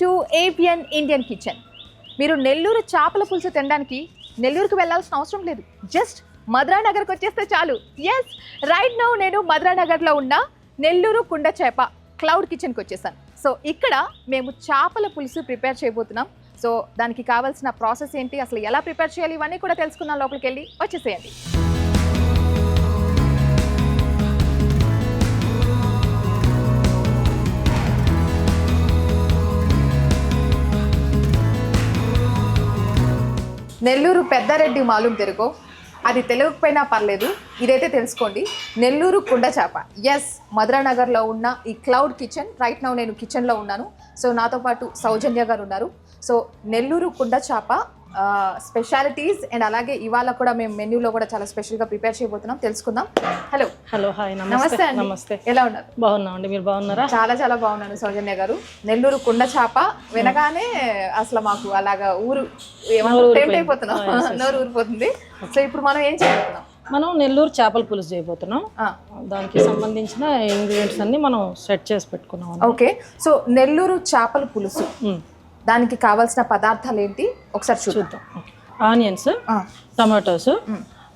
To ఏపిఎన్ Indian kitchen మీరు నెల్లూరు చేపల పులుసు తినడానికి నెల్లూరుకు వెళ్ళాల్సిన అవసరం లేదు. జస్ట్ మధురా నగర్కి వచ్చేస్తే చాలు. ఎస్ రైట్ నౌ నేను మధురా నగర్లో ఉన్న నెల్లూరు కుండ చేప క్లౌడ్ కిచెన్కి వచ్చేసాను. సో ఇక్కడ మేము చేపల పులుసు ప్రిపేర్ చేయబోతున్నాం. సో దానికి కావాల్సిన ప్రాసెస్ ఏంటి అసలు ఎలా ప్రిపేర్ చేయాలి ఇవన్నీ కూడా తెలుసుకున్న లోపలికి వెళ్ళి. వచ్చేసేయండి. నెల్లూరు పెద్దారెడ్డి మాలూం తిరుగు. అది తెలియకపోయినా పర్లేదు. ఇదైతే తెలుసుకోండి. నెల్లూరు కుండ చేప. ఎస్ మధురానగర్లో ఉన్న ఈ క్లౌడ్ కిచెన్. రైట్ నౌ నేను కిచెన్లో ఉన్నాను. సో నాతో పాటు సౌజన్య గారు ఉన్నారు. సో నెల్లూరు కుండ చేప స్పెషాలిటీస్ అండ్ అలాగే ఇవాళ కూడా మేము మెన్యూలో కూడా చాలా స్పెషల్గా ప్రిపేర్ చేయబోతున్నాం. తెలుసుకుందాం. హలో హలో హాయ్ నమస్తే నమస్తే అండి. నమస్తే. ఎలా ఉన్నారు? బాగున్నామండి మీరు బాగున్నారా? చాలా చాలా బాగున్నాను సౌజన్య గారు. నెల్లూరు కుండ చేప వినగానే అసలు మాకు అలాగా ఊరు టెంప్ట్ ఊరిపోయింది. అయిపోతున్నాం. నోరు ఊరిపోతుంది సో ఇప్పుడు మనం ఏం చేయబోతున్నాం? మనం నెల్లూరు చేపల పులుసు చేయబోతున్నాం. దానికి సంబంధించిన ఇంగ్రీడియంట్స్ అన్ని మనం సెట్ చేసి పెట్టుకున్నాం. ఓకే సో నెల్లూరు చేపల పులుసు. దానికి కావాల్సిన పదార్థాలు ఏంటి? ఒకసారి చూద్దాం. ఆనియన్స్ టమాటోస్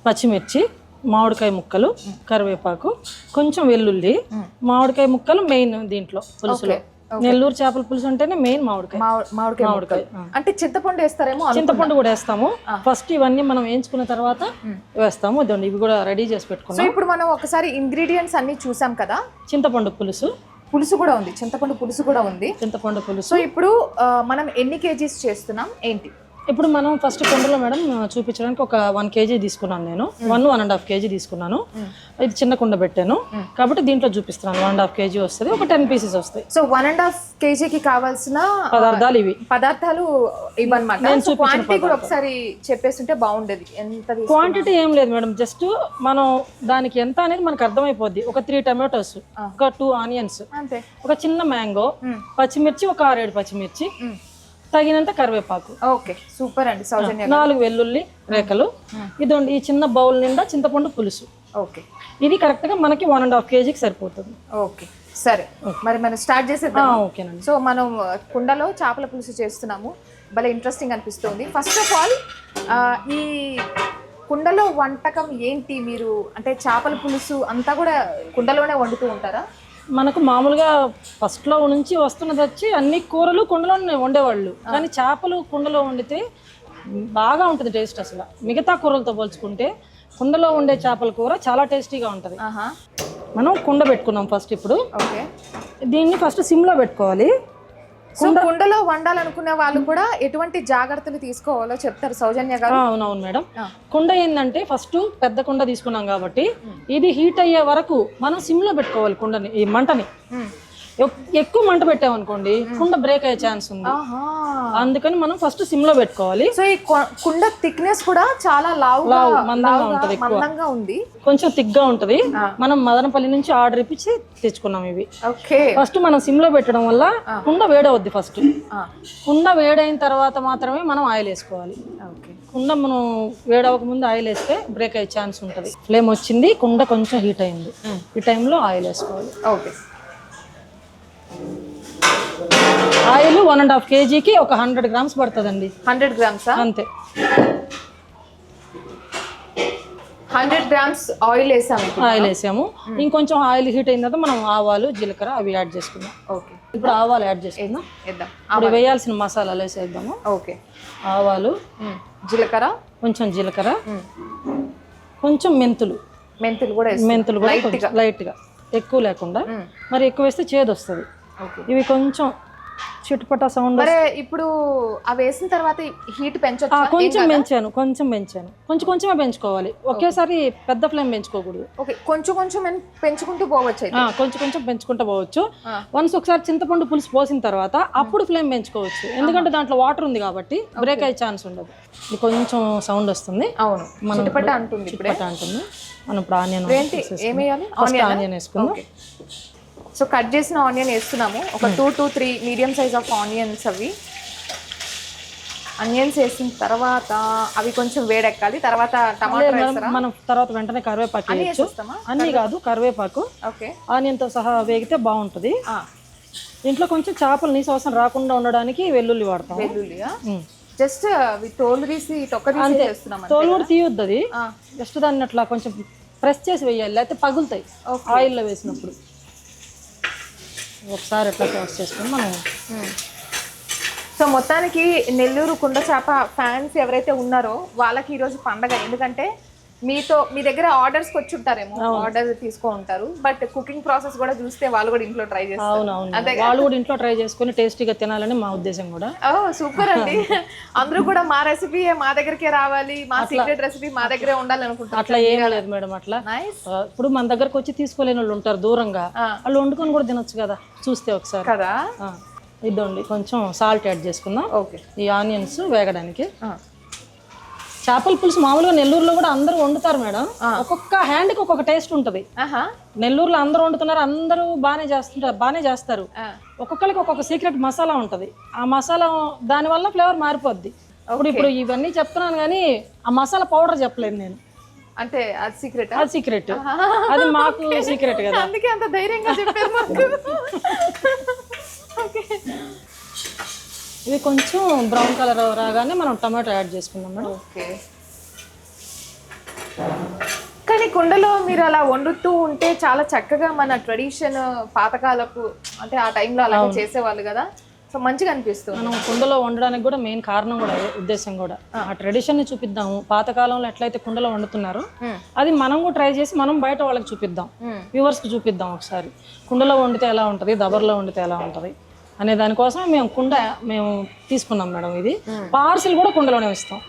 పచ్చిమిర్చి మామిడికాయ ముక్కలు కరివేపాకు కొంచెం వెల్లుల్లి మామిడికాయ ముక్కలు మెయిన్ దీంట్లో పులుసులో. నెల్లూరు చేపల పులుసు అంటేనే మెయిన్ మామిడికాయ. మామిడి- మామిడికాయ మామిడికాయ. అంటే చింతపండు వేస్తారేమో చింతపండు కూడా వేస్తాము. ఫస్ట్ ఇవన్నీ మనం వేయించుకున్న తర్వాత వేస్తాము. ఇదిగోండి ఇవి కూడా రెడీ చేసి పెట్టుకున్నాం ఇప్పుడు మనం ఒకసారి ఇంగ్రీడియంట్స్ అన్ని చూసాం కదా? చింతపండు పులుసు. పులుసు కూడా ఉంది. చింతపండు పులుసు కూడా ఉంది. చింతపండు పులుసు. సో ఇప్పుడు మనం ఎన్ని కేజీస్ చేస్తున్నాం? ఏంటి? ఇప్పుడు మనం ఫస్ట్ కొండలో మేడం చూపించడానికి ఒక వన్ కేజీ తీసుకున్నాను నేను. One one and half kg తీసుకున్నాను. ఇది చిన్న కుండ పెట్టాను. కాబట్టి దీంట్లో చూపిస్తున్నాను. వన్ అండ్ హాఫ్ కేజీ వస్తుంది ఒక టెన్ పీసెస్ వస్తాయి. సో వన్ అండ్ హాఫ్ కేజీకి కావాల్సిన పదార్థాలు ఇవి. పదార్థాలు ఇవన్నమాట క్వాంటిటీ కూడా ఒకసారి చెప్పేస్తుంటే బాగుండేది. ఎంత? క్వాంటిటీ ఏం లేదు మేడం. జస్ట్ మనం దానికి ఎంత అనేది మనకు అర్థమైపోద్ది. ఒక త్రీ టమాటోస్ ఒక టూ ఆనియన్స్ ఒక చిన్న మ్యాంగో పచ్చిమిర్చి ఒక ఆరేడు పచ్చిమిర్చి. తగినంత కరివేపాకు. ఓకే సూపర్ అండి. సౌజన్య నాలుగు వెల్లుల్లి రేఖలు. ఇదండి ఈ చిన్న బౌల్ నిండా చింతపండు పులుసు. ఓకే. ఇది కరెక్ట్గా మనకి వన్ అండ్ హాఫ్ కేజీకి సరిపోతుంది. ఓకే సరే. మరి మనం స్టార్ట్ చేసేద్దాం ఓకేనండి. సో మనం కుండలో చేపల పులుసు చేస్తున్నాము. భలే ఇంట్రెస్టింగ్ అనిపిస్తుంది. ఫస్ట్ ఆఫ్ ఆల్ ఈ కుండలో వంటకం ఏంటి? మీరు అంటే చేపల పులుసు అంతా కూడా కుండలోనే వండుతూ ఉంటారా? మనకు మామూలుగా ఫస్ట్లో నుంచి వస్తున్నది వచ్చి అన్ని కూరలు కుండలోనే వండేవాళ్ళు. కానీ చేపలు కుండలో వండితే బాగా ఉంటుంది టేస్ట్ అసలు. మిగతా కూరలతో పోల్చుకుంటే కుండలో వండే చేపల కూర చాలా టేస్టీగా ఉంటుంది. ఆహా. మనం కుండ పెట్టుకున్నాం ఫస్ట్ ఇప్పుడు. ఓకే. దీన్ని ఫస్ట్ సిమ్లో పెట్టుకోవాలి. సో కుండలో వండాలనుకునే వాళ్ళు కూడా ఎటువంటి జాగ్రత్తలు తీసుకోవాలో చెప్తారు సౌజన్య గారు. అవునవును మేడం. కుండ ఏంటంటే ఫస్ట్ పెద్ద కుండ తీసుకున్నాం కాబట్టి ఇది హీట్ అయ్యే వరకు మనం సిమ్లో పెట్టుకోవాలి కుండని ఈ మంటని. ఎక్కువ మంట పెట్టామనుకోండి కుండ బ్రేక్ అయ్యే ఛాన్స్ ఉంది. అందుకని మనం ఫస్ట్ సిమ్లో పెట్టుకోవాలి. సో ఈ కుండ థిక్నెస్ కూడా చాలా లావు, మందంగా ఉంటది ఎక్కువ. మందంగా ఉంది. కొంచెం తిగ్గా ఉంటది. మనం మదనపల్లి నుంచి ఆర్డర్ ఇప్పించి తెచ్చుకున్నాం ఇవి. ఓకే. ఫస్ట్ మనం సిమ్లో పెట్టడం వల్ల కుండ వేడవద్ది ఫస్ట్ కుండ వేడైన తర్వాత మాత్రమే మనం ఆయిల్ వేసుకోవాలి. ఓకే. కుండ మనం వేడవక ముందు ఆయిల్ వేస్తే బ్రేక్ అయ్యే ఛాన్స్ ఉంటుంది. ఫ్లేమ్ వచ్చింది కుండ కొంచెం హీట్ అయింది. ఈ టైంలో ఆయిల్ వేసుకోవాలి. Okay. Oil one and half కేజీకి ఒక హండ్రెడ్ గ్రామ్స్ పడుతుందండి. హండ్రెడ్ గ్రామ్సా? అంతే. హండ్రెడ్ గ్రామ్స్ ఆయిల్ వేసాము ఆయిల్ వేసాము. ఇంకొంచెం ఆయిల్ హీట్ అయిన తర్వాత మనం ఆవాలు జీలకర్ర అవి యాడ్ చేసుకుందాం. ఓకే. ఇప్పుడు ఆవాలు యాడ్ చేసుకుందాం. ఇప్పుడు వేయాల్సిన మసాలాలు వేసేద్దాము. ఓకే. ఆవాలు. జీలకర్ర? కొంచెం జీలకర్ర. కొంచెం మెంతులు. మెంతులు కూడా మెంతులు కూడా లైట్గా. ఎక్కువ లేకుండా. మరి ఎక్కువ వేస్తే చేదు వస్తుంది ఇవి కొంచెం చిటుపట సౌండ్ మరి ఇప్పుడు అవి వేసిన తర్వాత హీట్ పెంచొచ్చా? కొంచెం పెంచాను కొంచెం పెంచాను. కొంచెం కొంచెమే పెంచుకోవాలి. ఒకేసారి పెద్ద ఫ్లేమ్ పెంచుకోకూడదు. ఓకే కొంచెం కొంచెం పెంచుకుంటూ పోవచ్చు కొంచెం కొంచెం పెంచుకుంటూ పోవచ్చు. వన్స్ ఒకసారి చింతపండు పులుసు పోసిన తర్వాత అప్పుడు ఫ్లేమ్ పెంచుకోవచ్చు. ఎందుకంటే దాంట్లో వాటర్ ఉంది కాబట్టి బ్రేక్ అయ్యే ఛాన్స్ ఉండదు. ఇది కొంచెం సౌండ్ వస్తుంది. అవును. చిటపట అంటుంది అంటుంది. మనం ఇప్పుడు ఆనియన్ ఆనియన్ వేసుకుందాం. సో కట్ చేసిన ఆనియన్ వేస్తున్నాము. ఒక two two three medium size of onions అవి. ఆనియన్స్ వేసిన తర్వాత అవి కొంచెం వేడెక్కాలి. తర్వాత టమాటా మనం- వేస్తారా? మనం తర్వాత వెంటనే కరివేపాకు వేయచ్చు. అన్ని కాదు కరివేపాకు. ఓకే. ఆనియన్తో సహా వేగితే బాగుంటుంది. ఇంట్లో కొంచెం చేపలు నీసు వాసన రాకుండా ఉండడానికి వెల్లుల్లి వాడతాం. వెల్లుల్లియా? ఉమ్. జస్ట్ తోలు తీసి చేస్తున్నాం తోలు కూడా తీయొద్దు అది. జస్ట్ దాన్ని అట్లా కొంచెం ప్రెస్ చేసి వేయాలి. లేకపోతే పగులుతాయి. ఆయిల్లో వేసినప్పుడు. ఒకసారి ఎట్లా క్రాస్ చేసుకొని మనం సో మొత్తానికి నెల్లూరు కుండ చేప ఫ్యాన్స్ ఎవరైతే ఉన్నారో వాళ్ళకి ఈరోజు పండగ. ఎందుకంటే మీతో మీ దగ్గర ఆర్డర్స్ వచ్చి ఉంటారేమో ఆర్డర్ తీసుకో ఉంటారు. బట్ కుకింగ్ ప్రాసెస్ కూడా చూస్తే వాళ్ళు కూడా ఇంట్లో ట్రై చేస్తారు. అవునవును. వాళ్ళు కూడా ఇంట్లో ట్రై చేసుకొని టేస్టీగా తినాలని మా ఉద్దేశం కూడా. ఓ సూపర్ అండి. అందరూ కూడా మా రెసిపీ మా దగ్గరికే రావాలి మా సీక్రెట్ రెసిపీ మా దగ్గరే ఉండాలి అనుకుంటారు అట్లా ఏం లేదు మేడం అట్లా. ఇప్పుడు మన దగ్గరకు వచ్చి తీసుకోలేని వాళ్ళు ఉంటారు దూరంగా. వాళ్ళు వండుకొని కూడా తినొచ్చు కదా. చూస్తే ఒకసారి. కదా? ఇదండి కొంచెం సాల్ట్ యాడ్ చేసుకుందాం. ఓకే ఈ ఆనియన్స్ వేగడానికి. చేపల పులుసు మామూలుగా నెల్లూరులో కూడా అందరూ వండుతారు మేడం. ఒక్కొక్క హ్యాండ్కి ఒక్కొక్క టేస్ట్ ఉంటుంది. ఆహా. నెల్లూరులో అందరూ వండుతున్నారు అందరూ బాగానే చేస్తుంటారు బాగానే చేస్తారు. ఒక్కొక్కరికి ఒక్కొక్క సీక్రెట్ మసాలా ఉంటుంది. ఆ మసాలా దానివల్ల ఫ్లేవర్ మారిపోద్ది. ఇప్పుడు ఇప్పుడు ఇవన్నీ చెప్తున్నాను కానీ ఆ మసాలా పౌడర్ చెప్పలేదు నేను. అంటే అది సీక్రెట్ అది సీక్రెట్ అది మాకు సీక్రెట్ కదా. అందుకే అంత ధైర్యంగా చెప్పారు మాకు. ఓకే. ఇది కొంచెం బ్రౌన్ కలర్ రాగానే మనం టమాటో యాడ్ చేసుకుందాం మేడం. ఓకే. కానీ కుండలో మీరు అలా వండుతూ ఉంటే చాలా చక్కగా మన ట్రెడిషన్ పాతకాలపు అంటే ఆ టైంలో అలాగే చేసేవాళ్ళు కదా? సో మంచిగా అనిపిస్తుంది. మనం కుండలో వండడానికి కూడా మెయిన్ కారణం కూడా అదే, ఉద్దేశం కూడా. ఆ. ట్రెడిషన్ని చూపిద్దాము. పాతకాలంలో ఎట్లయితే కుండలో వండుతున్నారో. అది మనం కూడా ట్రై చేసి మనం బయట వాళ్ళకి చూపిద్దాం. వ్యూవర్స్కి చూపిద్దాం ఒకసారి. కుండలో వండితే ఎలా ఉంటుంది దబర్లో వండితే ఎలా ఉంటుంది? అనే దానికోసం మేము కుండ మేము తీసుకున్నాం మేడం ఇది. పార్సిల్ కూడా కుండలోనే ఇస్తాం.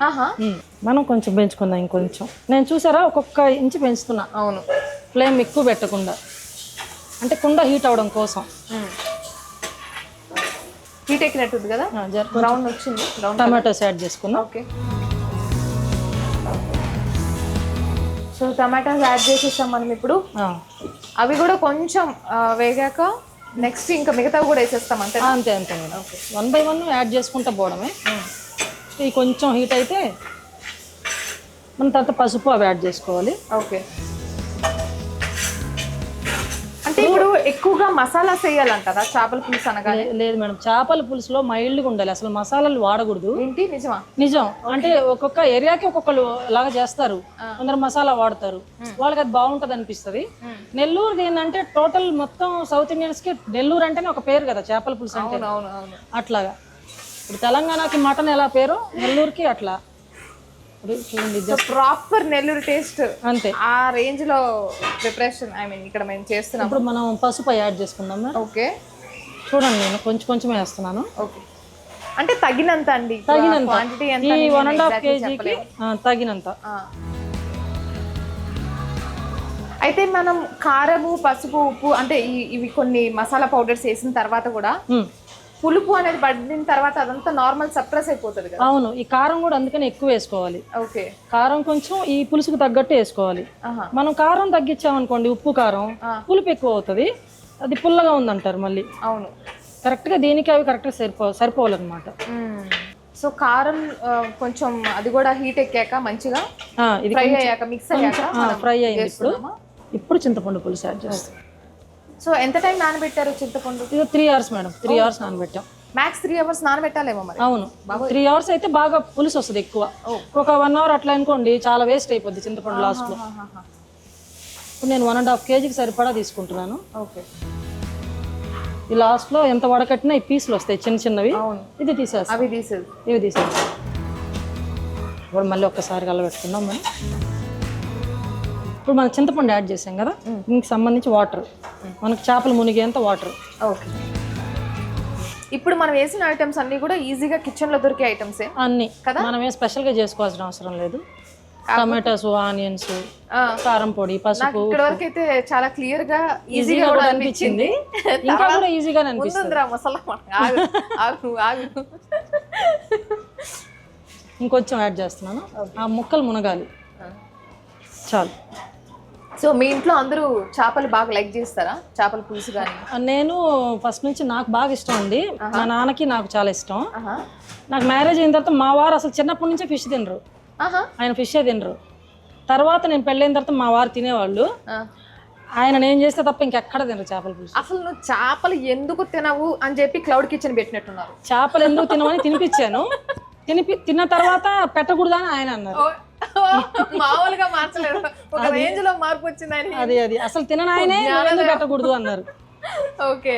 మనం కొంచెం పెంచుకుందాం ఇంకొంచెం. నేను చూసారా? ఒక్కొక్క ఇంచు పెంచుతున్నా. అవును. ఫ్లేమ్ ఎక్కువ పెట్టకుండా. అంటే కుండ హీట్ అవడం కోసం. హీట్ ఎక్కినట్టుంది కదా? ఆ, జర బ్రౌన్ వచ్చింది. టమాటోస్ యాడ్ చేసుకుందాం. ఓకే సో టమాటాస్ యాడ్ చేసేస్తాం మనం ఇప్పుడు. ఆ. అవి కూడా కొంచెం ఆ, వేగాక నెక్స్ట్ ఇంకా మిగతావి కూడా వేసేస్తాం అంతే అంతే అంతే madam. One by one add చేసుకుంటా పోవడమే. ఇది కొంచెం హీట్ అయితే మన తర్వాత పసుపు అవి యాడ్ చేసుకోవాలి. ఓకే ఎక్కువగా మసాలాస్ వేయాలంటారా చేపల పులుసు అనగా లేదు మేడం చేపల పులుసులో మైల్డ్గా ఉండాలి. అసలు మసాలాలు వాడకూడదు. ఏంటి? నిజమా? నిజం. అంటే ఒక్కొక్క ఏరియాకి ఒక్కొక్కరు లాగా చేస్తారు. కొందరు మసాలా వాడతారు. వాళ్ళకి అది బాగుంటది అనిపిస్తుంది. నెల్లూరుది ఏంటంటే టోటల్ మొత్తం సౌత్ ఇండియన్స్కి నెల్లూరు అంటేనే ఒక పేరు కదా చేపల పులుసు అంటే. అట్లాగా. ఇప్పుడు తెలంగాణకి మటన్ ఎలా పేరు నెల్లూరుకి అట్లా. ప్రాపర్ నెల్లూరు టేస్ట్ అంతే. ఆ రేంజ్లో ప్రిపరేషన్ ఐ మీన్ ఇక్కడ మేము చేస్తున్నాం. ఇప్పుడు మనం పసుపు యాడ్ చేసుకుందాం ఓకే చూడండి నేను కొంచెం కొంచెమే వేస్తున్నాను. ఓకే అంటే తగినంత అండి. తగినంత. క్వాంటిటీ ఎంత ఈ వన్ అండ్ హాఫ్ కేజీకి. తగినంత. అయితే మనం కారము పసుపు ఉప్పు అంటే ఇవి కొన్ని మసాలా పౌడర్స్ వేసిన తర్వాత కూడా. పులుపు అనేది పడిన తర్వాత అదంతా నార్మల్ సప్రెస్ అయిపోతుంది కదా. అవును ఈ కారం కూడా అందుకని ఎక్కువ వేసుకోవాలి. ఓకే కారం కొంచెం ఈ పులుసుకు తగ్గట్టు వేసుకోవాలి. మనం కారం తగ్గించామనుకోండి ఉప్పు కారం పులుపు ఎక్కువ అవుతుంది. అది పుల్లగా ఉందంటారు మళ్ళీ. అవును. కరెక్ట్గా దీనికి అవి కరెక్ట్గా సరిపో సరిపోవాలన్నమాట. సో కారం కొంచెం అది కూడా హీట్ ఎక్కాక మంచిగా ఫ్రై అయ్యాక మిక్స్ అయ్యాక ఫ్రై అయింది ఇప్పుడు? ఇప్పుడు చింతపండు పులుసు యాడ్ చేస్తాం. సో ఎంత టైం నానబెట్టారు చింతపండు? ఇది three hours madam. Three hours నానబెట్టాం. Max three hours నానబెట్టాలేమో మరి? అవును. త్రీ అవర్స్ అయితే బాగా పులుసు వస్తుంది ఎక్కువ. ఒక వన్ అవర్ అట్లా అనుకోండి చాలా వేస్ట్ అయిపోద్ది చింతపండు లాస్ట్లో. ఇప్పుడు నేను వన్ అండ్ హాఫ్ కేజీకి సరిపడా తీసుకుంటున్నాను. ఓకే ఈ లాస్ట్లో ఎంత వడకట్టినా ఈ పీసులు వస్తాయి చిన్న చిన్నవి. ఇది తీసేస్తాం. అవి తీసేది ఇవి తీసేస్తాం. ఇప్పుడు మళ్ళీ ఒక్కసారి కలబెట్టుకుందాం మనం. ఇప్పుడు మనం చింతపండు యాడ్ చేసాం కదా? దీనికి సంబంధించి వాటర్ మనకు చేపలు మునిగేంత వాటర్ ఓకే. ఇప్పుడు మనం వేసిన ఐటమ్స్ అన్ని కూడా ఈజీగా కిచెన్లో దొరికే ఐటమ్సే అన్ని. కదా? మనం ఏం స్పెషల్గా చేసుకోవాల్సిన అవసరం లేదు. టమాటోస్ ఆనియన్స్ కారం పొడి పసుపు ఇక్కడ వరకు అయితే చాలా క్లియర్గా ఈజీగా ఈజీగా కూడా అనిపించింది. ఇంకా కూడా ఈజీగానే అనిపిస్తుంది. మసాలా ఆగు ఆగు ఆగు. ఇంకొంచెం యాడ్ చేస్తున్నాను. ఆ ముక్కలు మునగాలి. చాలు. సో మీ ఇంట్లో అందరూ చేపలు బాగా లైక్ చేస్తారా? చేపల పులుసు కానీ నేను ఫస్ట్ నుంచి నాకు బాగా ఇష్టం అండి. మా నాన్నకి నాకు చాలా ఇష్టం. నాకు మ్యారేజ్ అయిన తర్వాత మా వారు అసలు చిన్నప్పటి నుంచే ఫిష్ తినరు. ఆహా. ఆయన ఫిషే తినరు. తర్వాత నేను పెళ్ళైన తర్వాత మా వారు తినేవాళ్ళు. ఆయన నేను చేస్తే తప్ప ఇంకెక్కడ తినరు చేపల పులుసు. అసలు నువ్వు చేపలు ఎందుకు తినవు అని చెప్పి క్లౌడ్ కిచెన్ పెట్టినట్టున్నారు. చేపలు ఎందుకు తినమని తినిపించాను. తినిపి తిన్న తర్వాత పెట్టకూడదా అని ఆయన అన్నారు. మామూలుగా మార్చలేదు ఒక రేంజ్లో మార్పు వచ్చింది ఆయన అది అది. అసలు తినని ఆయనే నువ్వు ఎందుకు పెట్టకూడదు అన్నారు. ఓకే.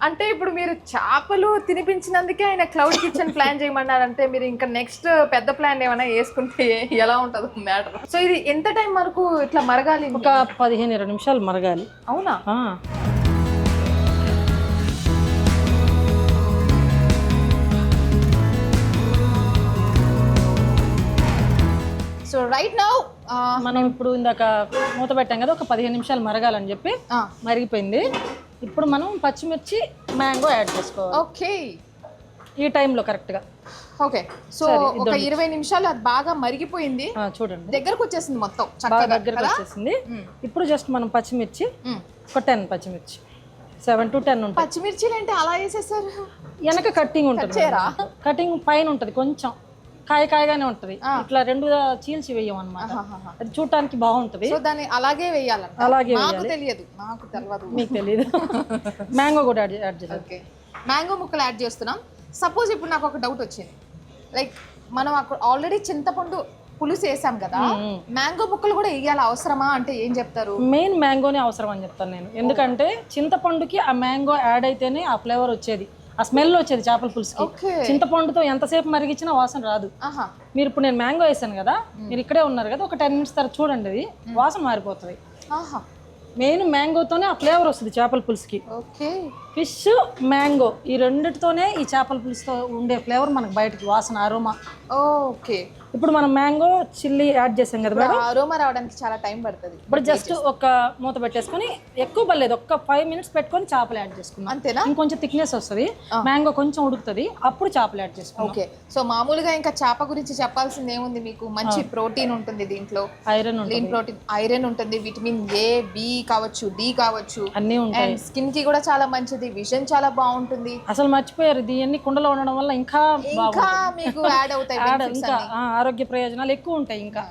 అంటే ఇప్పుడు మీరు చేపలు తినిపించినందుకే ఆయన క్లౌడ్ కిచెన్ ప్లాన్ చేయమన్నారంటే మీరు ఇంకా నెక్స్ట్ పెద్ద ప్లాన్ ఏమైనా వేసుకుంటే ఎలా ఉంటుందో మ్యాటర్. సో ఇది ఎంత టైం వరకు ఇట్లా మరగాలి? ఒక పదిహేను ఇరవై నిమిషాలు మరగాలి. అవునా? రైట్ నౌ మనం ఇప్పుడు ఇందాక మూత పెట్టాం కదా ఒక పదిహేను నిమిషాలు మరగాలని చెప్పి మరిగిపోయింది. ఇప్పుడు మనం పచ్చిమిర్చి మ్యాంగో యాడ్ చేసుకోవాలి. ఓకే ఈ టైంలో కరెక్ట్గా ఓకే సో ఒక ఇరవై నిమిషాలు అది బాగా మరిగిపోయింది. చూడండి. దగ్గరకు వచ్చేసింది మొత్తం బాగా చక్కగా దగ్గరకు వచ్చేసింది. మ్మ్. ఇప్పుడు జస్ట్ మనం పచ్చిమిర్చి మ్మ్. ఒక టెన్ పచ్చిమిర్చి. సెవెన్ టు టెన్ ఉంటుంది పచ్చిమిర్చిలు అంటే అలా వేసేసారు వెనక కట్టింగ్ ఉంటుంది? కటింగ్ పైన ఉంటుంది కొంచెం. కాయ కాయగానే ఉంటుంది. ఇట్లా రెండు చీల్చి వేయం అనమాట అది చూడటానికి బాగుంటుంది. సో దాన్ని అలాగే వేయాలంట. అలాగే నాకు తెలియదు. నాకు తెలియదు మీకు తెలియదు మ్యాంగో కూడా యాడ్ యాడ్ చేయాలి ఓకే. మ్యాంగో ముక్కలు యాడ్ చేస్తున్నాం. సపోజ్ ఇప్పుడు నాకు ఒక డౌట్ వచ్చింది. లైక్ మనం అక్కడ ఆల్రెడీ చింతపండు పులుసు వేసాం కదా. మ్యాంగో ముక్కలు కూడా వేయాలి? అవసరమా? అంటే ఏం చెప్తారు? మెయిన్ మ్యాంగోనే అవసరం అని చెప్తాను నేను. ఎందుకంటే చింతపండుకి ఆ మ్యాంగో యాడ్ అయితేనే ఆ ఫ్లేవర్ వచ్చేది. ఆ స్మెల్ వచ్చేది చేపల పులుసుకి. చింతపండుతో ఎంతసేపు మరిగించినా వాసన రాదు. ఆహా. మీరు ఇప్పుడు నేను మ్యాంగో వేసాను కదా మీరు ఇక్కడే ఉన్నారు కదా ఒక టెన్ మినిట్స్ తర్వాత చూడండి అది వాసన మారిపోతుంది. ఆహా. మెయిన్ మ్యాంగోతోనే ఆ ఫ్లేవర్ వస్తుంది చేపల పులుసుకి. ఓకే. ఫిష్ మ్యాంగో ఈ రెండిటితోనే ఈ చేపల పులుసుతో ఉండే ఫ్లేవర్ మనకు బయటకి వాసన అరోమా. ఓకే. ఇప్పుడు మనం మ్యాంగో చిల్లీ యాడ్ చేసాం కదా మేడం అరోమా రావడానికి చాలా టైం పడుతుంది. ఇప్పుడు జస్ట్ ఒక మూత పెట్టేసుకొని ఎక్కువ పర్లేదు ఒక్క ఫైవ్ మినిట్స్ పెట్టుకొని చేపలు యాడ్ చేసుకున్నాం అంతేనా? ఇంకొంచెం థిక్నెస్ వస్తుంది. మ్యాంగో కొంచెం ఉడుకుతుంది అప్పుడు చేపలు యాడ్ చేసుకున్నాం ఓకే. సో మామూలుగా ఇంకా చేప గురించి చెప్పాల్సింది ఏముంది మీకు? మంచి ప్రోటీన్ ఉంటుంది దీంట్లో. ఐరన్ ఉంటుంది. లీన్ ప్రోటీన్ ఐరన్ ఉంటుంది విటమిన్ ఏ బి కావచ్చు డి కావచ్చు. అన్నీ ఉంటాయి. స్కిన్కి కూడా చాలా మంచిది విజన్ చాలా బాగుంటుంది. అసలు మర్చిపోయారు ఇవన్నీ కుండలో ఉండడం వల్ల ఇంకా ఇంకా మీకు యాడ్ అవుతాయి ఆరోగ్య ప్రయోజనాలు ఎక్కువ ఉంటాయి ఇంకా.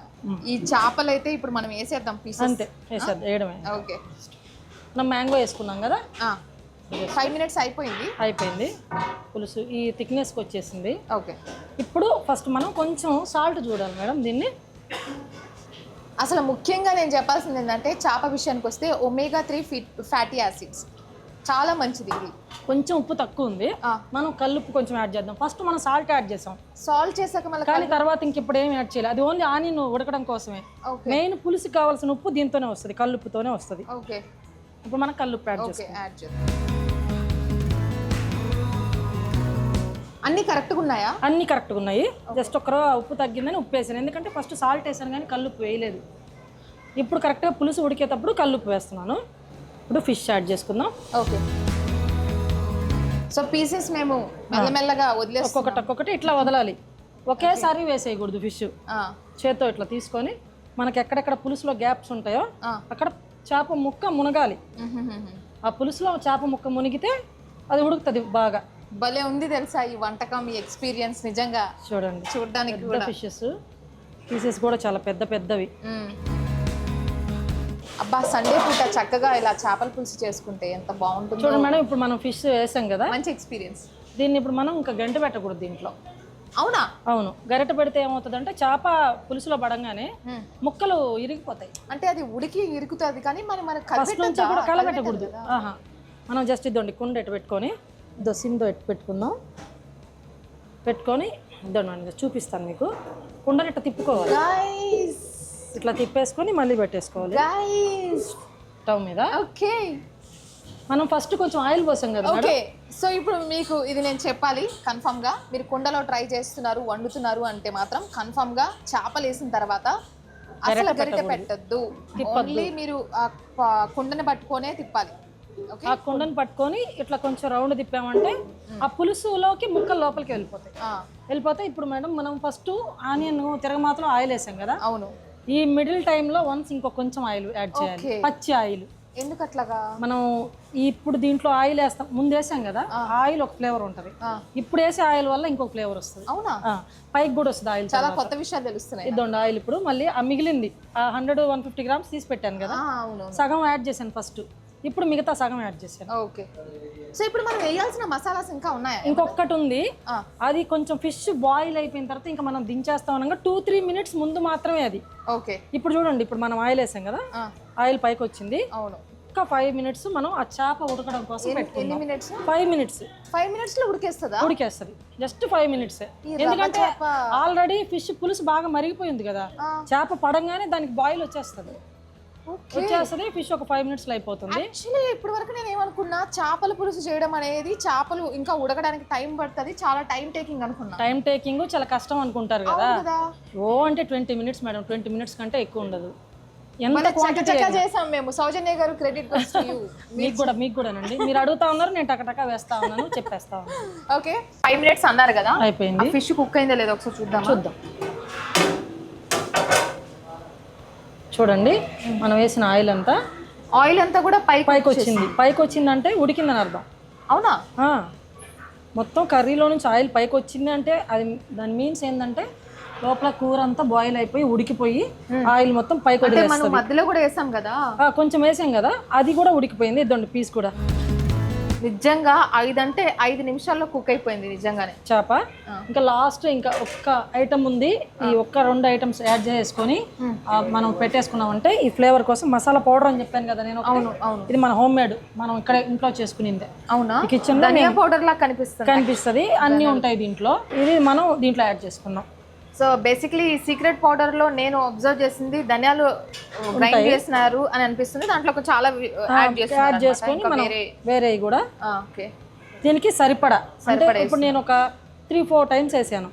ఈ చేపలు అయితే ఇప్పుడు మనం వేసేద్దాం పీసెస్ అంతే వేసేది వేయడమే. ఓకే. మనం మ్యాంగో వేసుకున్నాం కదా? ఫైవ్ మినిట్స్ అయిపోయింది. అయిపోయింది. పులుసు ఈ థిక్నెస్కి వచ్చేసింది. ఓకే. ఇప్పుడు ఫస్ట్ మనం కొంచెం సాల్ట్ చూడాలి మేడం దీన్ని. అసలు ముఖ్యంగా నేను చెప్పాల్సింది ఏంటంటే చేప విషయానికి వస్తే ఒమేగా త్రీ ఫ్యాటీ యాసిడ్స్ చాలా మంచిది ఇది. కొంచెం ఉప్పు తక్కువ ఉంది. మనం కల్లుప్పు కొంచెం యాడ్ చేద్దాం. ఫస్ట్ మనం సాల్ట్ యాడ్ చేసాం. సాల్ట్ చేసాక మళ్ళీ కానీ తర్వాత ఇంక ఇప్పుడు ఏం యాడ్ చేయాలి? అది ఓన్లీ ఆనియన్ ఉడకడం కోసమే. మెయిన్ పులుసు కావాల్సిన ఉప్పు దీంతోనే వస్తుంది కల్లుప్పుతోనే వస్తుంది. ఓకే ఇప్పుడు మనం కల్లుప్పు యాడ్ చేస్తాం ఓకే యాడ్ చేద్దాం. అన్ని కరెక్ట్గా ఉన్నాయా? అన్నీ కరెక్ట్గా ఉన్నాయి. జస్ట్ ఒక ఉప్పు తగ్గిందని ఉప్పు వేసాను. ఎందుకంటే ఫస్ట్ సాల్ట్ వేసాను కానీ కల్లుప్పు వేయలేదు. ఇప్పుడు కరెక్ట్గా పులుసు ఉడికేటప్పుడు కల్లుప్పు వేస్తున్నాను. ఇప్పుడు ఫిష్ యాడ్ చేసుకుందాం. ఓకే. సో పీసెస్ మేము మెల్లమెల్లగా వదిలేస్తాం ఒక్కొక్కటి ఒక్కొక్కటి ఇట్లా వదలాలి. ఒకేసారి వేసేయకూడదు ఫిష్. ఆ, చేత్తో ఇట్లా తీసుకొని మనకి ఎక్కడెక్కడ పులుసులో గ్యాప్స్ ఉంటాయో. అక్కడ చేప ముక్క మునగాలి. ఆ పులుసులో చేప ముక్క మునిగితే అది ఉడుకుతుంది బాగా. భలే ఉంది తెలుసా ఈ వంటకం ఈ ఎక్స్పీరియన్స్ నిజంగా. చూడండి చూడడానికి ఫిషెస్. పీసెస్ కూడా చాలా పెద్ద పెద్దవి. అబ్బా సండే పూట చక్కగా ఇలా చేపల పులుసు చేసుకుంటే ఎంత బాగుంటుందో. చూడండి మేడం ఇప్పుడు మనం ఫిష్ వేసాం కదా? మంచి ఎక్స్పీరియన్స్ దీన్ని ఇప్పుడు మనం ఇంకా గంట పెట్టకూడదు దీంట్లో. అవునా? అవును. గరిట పెడితే ఏమవుతుందంటే చేప పులుసులో పడంగానే. ముక్కలు ఇరిగిపోతాయి. అంటే అది ఉడికి ఇరుకుతుంది కానీ మరి మనకు ఫస్ట్ నుంచి? కూడా కలబెట్టకూడదు ఆహా. మనం జస్ట్ ఇద్దండి కుండ ఎటు పెట్టుకొని ఇదో సిమ్తో ఎట్టు పెట్టుకుందాం? పెట్టుకొని ఇద్దండి మేడం చూపిస్తాను మీకు. కుండని ఇట్లా తిప్పుకోవాలి? ఇట్లా తిప్పేసుకొని మళ్ళీ పెట్టేసుకోవాలి. స్టవ్ మీద. ఓకే. మనం ఫస్ట్ కొంచెం ఆయిల్ పోసాం కదా ఓకే. సో ఇప్పుడు మీకు ఇది నేను చెప్పాలి కన్ఫర్మ్గా. మీరు కుండలో ట్రై చేస్తున్నారు వండుతున్నారు అంటే మాత్రం కన్ఫర్మ్గా చేపలు వేసిన తర్వాత అసలు గరిటె పెట్టద్దు. ఓన్లీ మీరు ఆ కుండని పట్టుకొనే తిప్పాలి. ఓకే? ఆ కుండని పట్టుకొని ఇట్లా కొంచెం రౌండ్ తిప్పామంటే ఆ పులుసులోకి ముక్కలు లోపలికి వెళ్ళిపోతాయి. వెళ్ళిపోతే ఇప్పుడు మేడం మనం ఫస్ట్ ఆనియన్ తిరగమాతలో ఆయిల్ వేసాం కదా. అవును. ఈ మిడిల్ టైంలో వన్స్ ఇంకో కొంచెం ఆయిల్ యాడ్ చేయాలి. పచ్చి ఆయిల్. ఎందుకు అట్లాగా? మనం ఇప్పుడు దీంట్లో ఆయిల్ వేస్తాం. ముందు వేసాం కదా ఆయిల్ ఒక ఫ్లేవర్ ఉంటుంది. ఇప్పుడు వేసే ఆయిల్ వల్ల ఇంకొక ఫ్లేవర్ వస్తుంది. అవునా? పైకి కూడా వస్తుంది ఆయిల్ చాలా కొత్త విషయాలు తెలుస్తున్నాయి. ఇద్దండి ఆయిల్ ఇప్పుడు. మళ్ళీ ఆ మిగిలింది ఆ హండ్రెడ్ వన్ ఫిఫ్టీ గ్రామ్స్ తీసి పెట్టాను కదా. సగం యాడ్ చేశాను ఫస్ట్ ఇప్పుడు మిగతా సగం యాడ్ చేశాను ఓకే. సో ఇప్పుడు మనం వేయాల్సిన మసాలాస్ ఇంకా ఉన్నాయా? ఇంకొకటి ఉంది. అది కొంచెం ఫిష్ బాయిల్ అయిపోయిన తర్వాత ఇంకా మనం దించేస్తాం అనగా టూ త్రీ మినిట్స్ ముందు మాత్రమే అది. ఓకే. ఇప్పుడు చూడండి ఇప్పుడు మనం ఆయిల్ వేసాం కదా? ఆయిల్ పైకి వచ్చింది. అవును. ఇంకా ఫైవ్ మినిట్స్ మనం ఆ చేప ఉడకడం కోసం పెట్టుకుందాం. మినిట్స్? Five minutes. ఫైవ్ మినిట్స్లో ఉడికేస్తుందా? ఉడికేస్తుంది. Just five minutes. ఎందుకంటే ఆల్రెడీ ఫిష్ పులుసు బాగా మరిగిపోయింది కదా. చేప పడంగానే దానికి బాయిల్ వచ్చేస్తుంది. వచ్చేస్తుంది ఫిష్ ఒక ఫైవ్ మినిట్స్లో అయిపోతుంది. యాక్చువల్లీ ఇప్పటి వరకు నేను ఏమనుకున్నా చేపల పులుసు చేయడం అనేది చేపలు ఇంకా ఉడకడానికి టైం పడుతుంది చాలా టైం టేకింగ్ అనుకున్నా. టైం టేకింగ్ చాలా కష్టం అనుకుంటారు కదా. ఓ అంటే twenty minutes madam twenty minutes కంటే ఎక్కువ ఉండదు. ఎంత క్వాంటిటీ చేసాం మేము. సౌజన్య గారు క్రెడిట్ మీకు కూడా మీకు కూడానండి. మీరు అడుగుతా ఉన్నారు నేను టకటక వేస్తా ఉన్నాను చెప్పేస్తా ఉన్నాను. ఓకే ఫైవ్ మినిట్స్ అన్నారు కదా. అయిపోయింది. ఫిష్ కుక్ అయిందో లేదో ఒకసారి చూద్దాం చూద్దాం. చూడండి మనం వేసిన ఆయిల్ అంతా ఆయిల్ అంతా కూడా పైకి పైకి వచ్చింది పైకి వచ్చిందంటే ఉడికిందని అర్థం. అవునా? మొత్తం కర్రీలో నుంచి ఆయిల్ పైకి వచ్చింది అంటే అది దాని మీన్స్ ఏంటంటే లోపల కూర అంతా బాయిల్ అయిపోయి ఉడికిపోయి ఆయిల్ మొత్తం పైకి మధ్యలో కూడా వేసాం కదా? కొంచెం వేసాం కదా అది కూడా ఉడికిపోయింది. ఇద్దండి పీస్ కూడా. నిజంగా ఐదు అంటే ఐదు నిమిషాల్లో కుక్ అయిపోయింది నిజంగానే. చేప. ఇంకా లాస్ట్ ఇంకా ఒక్క ఐటమ్ ఉంది. ఈ ఒక్క రెండు ఐటమ్స్ యాడ్ చేసుకొని మనం పెట్టేసుకున్నామంటే ఈ ఫ్లేవర్ కోసం మసాలా పౌడర్ అని చెప్పాను కదా నేను. అవును అవును. ఇది మన హోమ్ మేడ్ మనం ఇక్కడ ఇంట్లో చేసుకునిందే. అవునా? ఈ కిచెన్లో ధనియా పౌడర్ లా కనిపిస్తుంది? కనిపిస్తుంది. అన్నీ ఉంటాయి దీంట్లో. ఇది మనం దీంట్లో యాడ్ చేసుకున్నాం. సో బేసిక్లీ సీక్రెట్ పౌడర్లో నేను అబ్జర్వ్ చేసింది ధనియాలు గ్రైండ్ చేసినారు అని అనిపిస్తుంది. దాంట్లో చాలా యాడ్. చేసుకొని మనం వేరే కూడా ఓకే. దీనికి సరిపడా. అంటే ఇప్పుడు నేను ఒక త్రీ ఫోర్ టైమ్స్ వేసాను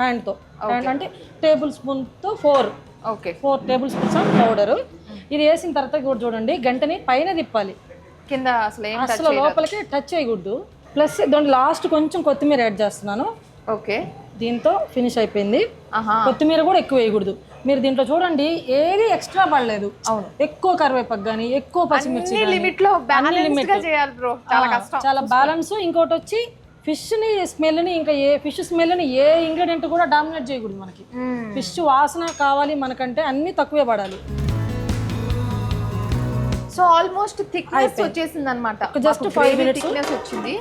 హ్యాండ్తో హ్యాండ్ అంటే టేబుల్ స్పూన్తో four okay. Four tablespoons of powder ఇది వేసిన తర్వాత కూడా చూడండి గంటని పైన తిప్పాలి. కింద అసలు అసలు లోపలికి టచ్ చేయకూడదు. ప్లస్ దాంట్లో లాస్ట్ కొంచెం కొత్తిమీర యాడ్ చేస్తున్నాను. ఓకే. దీంతో ఫినిష్ అయిపోయింది. కొత్తిమీర కూడా ఎక్కువ వేయకూడదు. మీరు దీంట్లో చూడండి ఏది ఎక్స్ట్రా పడలేదు. అవును. ఎక్కువ కరివేపాకు కానీ ఎక్కువ పచ్చిమిర్చి లిమిట్లో చేయాలి బ్రో చాలా ఆ, కష్టం. చాలా బ్యాలెన్స్ ఇంకోటి వచ్చి ఫిష్ని స్మెల్ని ఇంకా ఏ ఫిష్ స్మెల్ని ఏ ఇంగ్రీడియంట్ కూడా డామినేట్ చేయకూడదు మనకి. ఫిష్ వాసన కావాలి మనకంటే అన్ని తక్కువే పడాలి. సో ఆల్మోస్ట్ థిక్నెస్ వచ్చేసింది అనమాట just five minutes థిక్నెస్ వచ్చింది.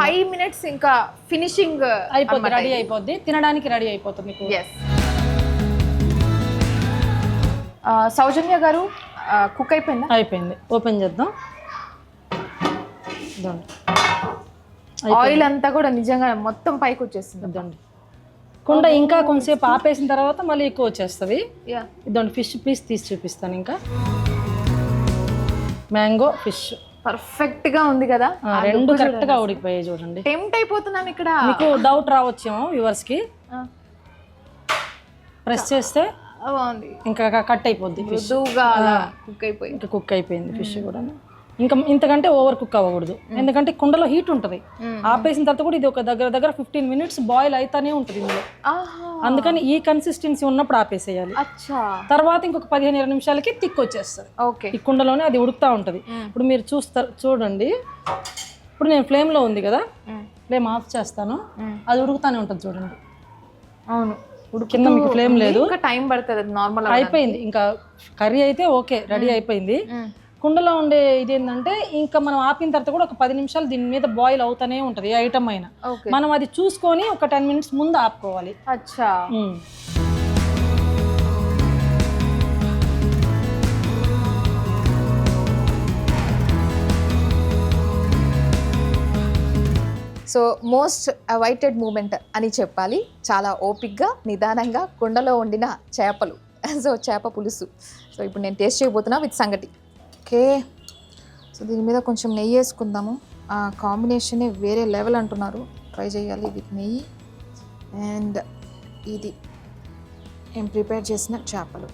ఫైవ్ మినిట్స్ ఇంకా ఫినిషింగ్ అయిపోద్ది రెడీ అయిపోద్ది. తినడానికి రెడీ అయిపోతుంది. ఎస్ సౌజన్య గారు కుక్ అయిపోయిందా? అయిపోయింది. ఓపెన్ చేద్దాం. ఆయిల్ అంతా కూడా నిజంగా మొత్తం పైకి వచ్చేసింది ఇదండి కుండ ఇంకా కొంతసేపు ఆపేసిన తర్వాత మళ్ళీ ఎక్కువ వచ్చేస్తుంది. ఇదండి ఫిష్ పీస్ తీసి చూపిస్తాను ఇంకా. మ్యాంగో ఫిష్ పర్ఫెక్ట్గా ఉంది కదా. రెండు కరెక్ట్గా ఉడికిపోయాయి చూడండి. టెంప్ట్ అయిపోతున్నాం ఇక్కడ. మీకు డౌట్ రావచ్చేమో వ్యూవర్స్కి ఆ, ప్రెస్ చేస్తే బాగుంది. ఇంకా కట్ అయిపోద్ది ఫిష్ కుక్ అయిపోయింది. ఇంకా కుక్ అయిపోయింది ఫిష్ కూడా. ఇంకా ఇంతకంటే ఓవర్ కుక్ అవ్వకూడదు. ఎందుకంటే కుండలో హీట్ ఉంటుంది. ఆపేసిన తర్వాత కూడా ఇది ఒక దగ్గర దగ్గర ఫిఫ్టీన్ మినిట్స్ బాయిల్ అయితేనే ఉంటుంది ఇందులో. అందుకని ఈ కన్సిస్టెన్సీ ఉన్నప్పుడు ఆపేసేయాలి. అచ్చా. తర్వాత ఇంకొక పదిహేను ఇరవై నిమిషాలకి తిక్కు వచ్చేస్తుంది. ఓకే. ఈ కుండలోనే అది ఉడుకుతూ ఉంటుంది. ఇప్పుడు మీరు చూస్తారు చూడండి. ఇప్పుడు నేను ఫ్లేమ్లో ఉంది కదా. ఫ్లేమ్ ఆఫ్ చేస్తాను. అది ఉడుకుతానే ఉంటుంది చూడండి. అవును. కింద మీకు ఫ్లేమ్ లేదు. ఇంకా టైం పడుతుంది నార్మల్ అయిపోయింది. ఇంకా కర్రీ అయితే ఓకే రెడీ అయిపోయింది. కుండలో ఉండే ఇది ఏంటంటే ఇంకా మనం ఆపిన తర్వాత కూడా ఒక పది నిమిషాలు దీని మీద బాయిల్ అవుతానే ఉంటుంది ఏ ఐటమ్ అయినా. మనం అది చూసుకొని ఒక టెన్ మినిట్స్ ముందు ఆపుకోవాలి. అచ్చా. సో మోస్ట్ అవైటెడ్ మూమెంట్ అని చెప్పాలి. చాలా ఓపిక్గా నిదానంగా కుండలో వండిన చేపలు. సో చేప పులుసు. సో ఇప్పుడు నేను టేస్ట్ చేయబోతున్నా విత్ సంగటి. ఓకే. సో దీని మీద కొంచెం నెయ్యి వేసుకుందాము. ఆ కాంబినేషనే వేరే లెవెల్ అంటున్నారు. ట్రై చేయాలి విత్ నెయ్యి. అండ్ ఇది నేను ప్రిపేర్ చేసిన చేపలు.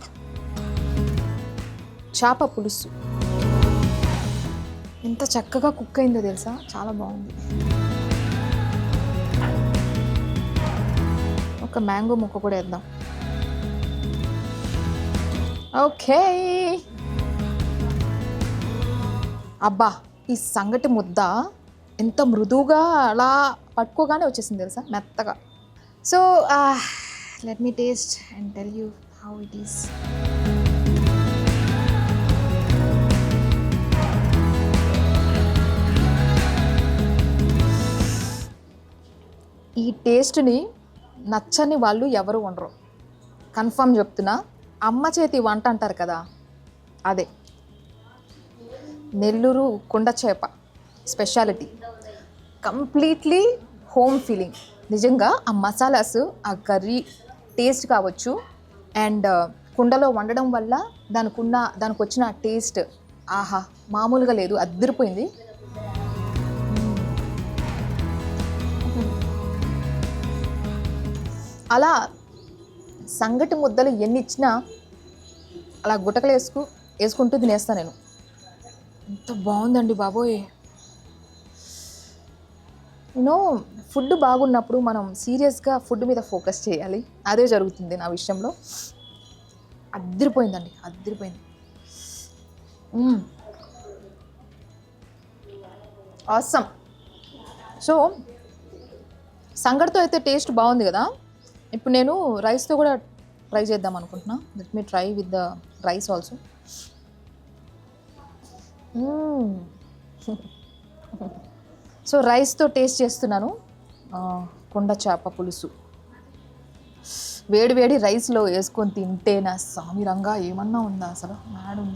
చేప పులుసు. ఎంత చక్కగా కుక్ అయిందో తెలుసా? చాలా బాగుంది. ఒక మ్యాంగో ముక్క కూడా వేద్దాం. ఓకే. అబ్బా ఈ సంగటి ముద్ద ఎంత మృదువుగా అలా పట్టుకోగానే వచ్చేసింది తెలుసా? మెత్తగా. So let me taste and tell you how it is ఈ టేస్ట్ని నచ్చని వాళ్ళు ఎవరు ఉండరు. కన్ఫర్మ్ చెప్తున్నా అమ్మ చేతి వంట అంటారు కదా అదే. నెల్లూరు కుండ చేప స్పెషాలిటీ. Completely home feeling. నిజంగా ఆ మసాలాస్ ఆ కర్రీ టేస్ట్ కావచ్చు అండ్ కుండలో వండడం వల్ల దానికి ఉన్న దానికి వచ్చిన టేస్ట్ ఆహా మామూలుగా లేదు అద్దరిపోయింది. అలా సంగటి ముద్దలు ఎన్ని ఇచ్చినా అలా గుటకలు వేసుకు వేసుకుంటూ తినేస్తాను నేను. ఎంత బాగుందండి బాబోయ్. యూనో ఫుడ్ బాగున్నప్పుడు మనం సీరియస్గా ఫుడ్ మీద ఫోకస్ చేయాలి. అదే జరుగుతుంది నా విషయంలో. అద్దరిపోయిందండి అద్దరిపోయింది. ఆసమ్ సో సంగటితో అయితే టేస్ట్ బాగుంది కదా? ఇప్పుడు నేను రైస్తో కూడా ట్రై చేద్దాం అనుకుంటున్నా. Let me try with the rice also so రైస్తో టేస్ట్ చేస్తున్నాను. కొండ చేప పులుసు. వేడి వేడి రైస్లో వేసుకొని తింటే నా సామిరంగా ఏమన్నా ఉందా అసలు? Madam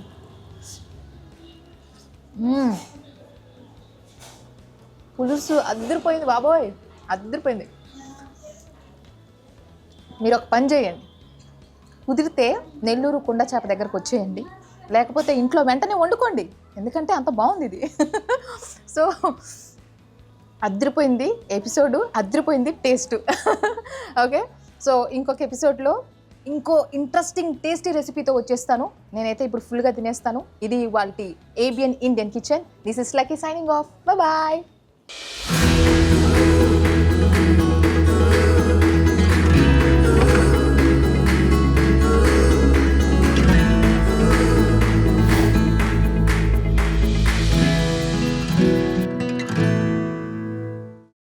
hmm. పులుసు అద్దరిపోయింది బాబోయ్. అద్దరిపోయింది. మీరు ఒక పని చేయండి. కుదిరితే నెల్లూరు కుండ చేప దగ్గరకు వచ్చేయండి. లేకపోతే ఇంట్లో వెంటనే వండుకోండి. ఎందుకంటే అంత బాగుంది ఇది. సో అద్రిపోయింది ఎపిసోడ్ అద్రిపోయింది టేస్ట్. ఓకే? సో ఇంకొక ఎపిసోడ్లో ఇంకో ఇంట్రెస్టింగ్ టేస్టీ రెసిపీతో వచ్చేస్తాను. నేనైతే ఇప్పుడు ఫుల్గా తినేస్తాను. ఇది వాళ్ళ ఏబియన్ Indian kitchen this is lucky signing off bye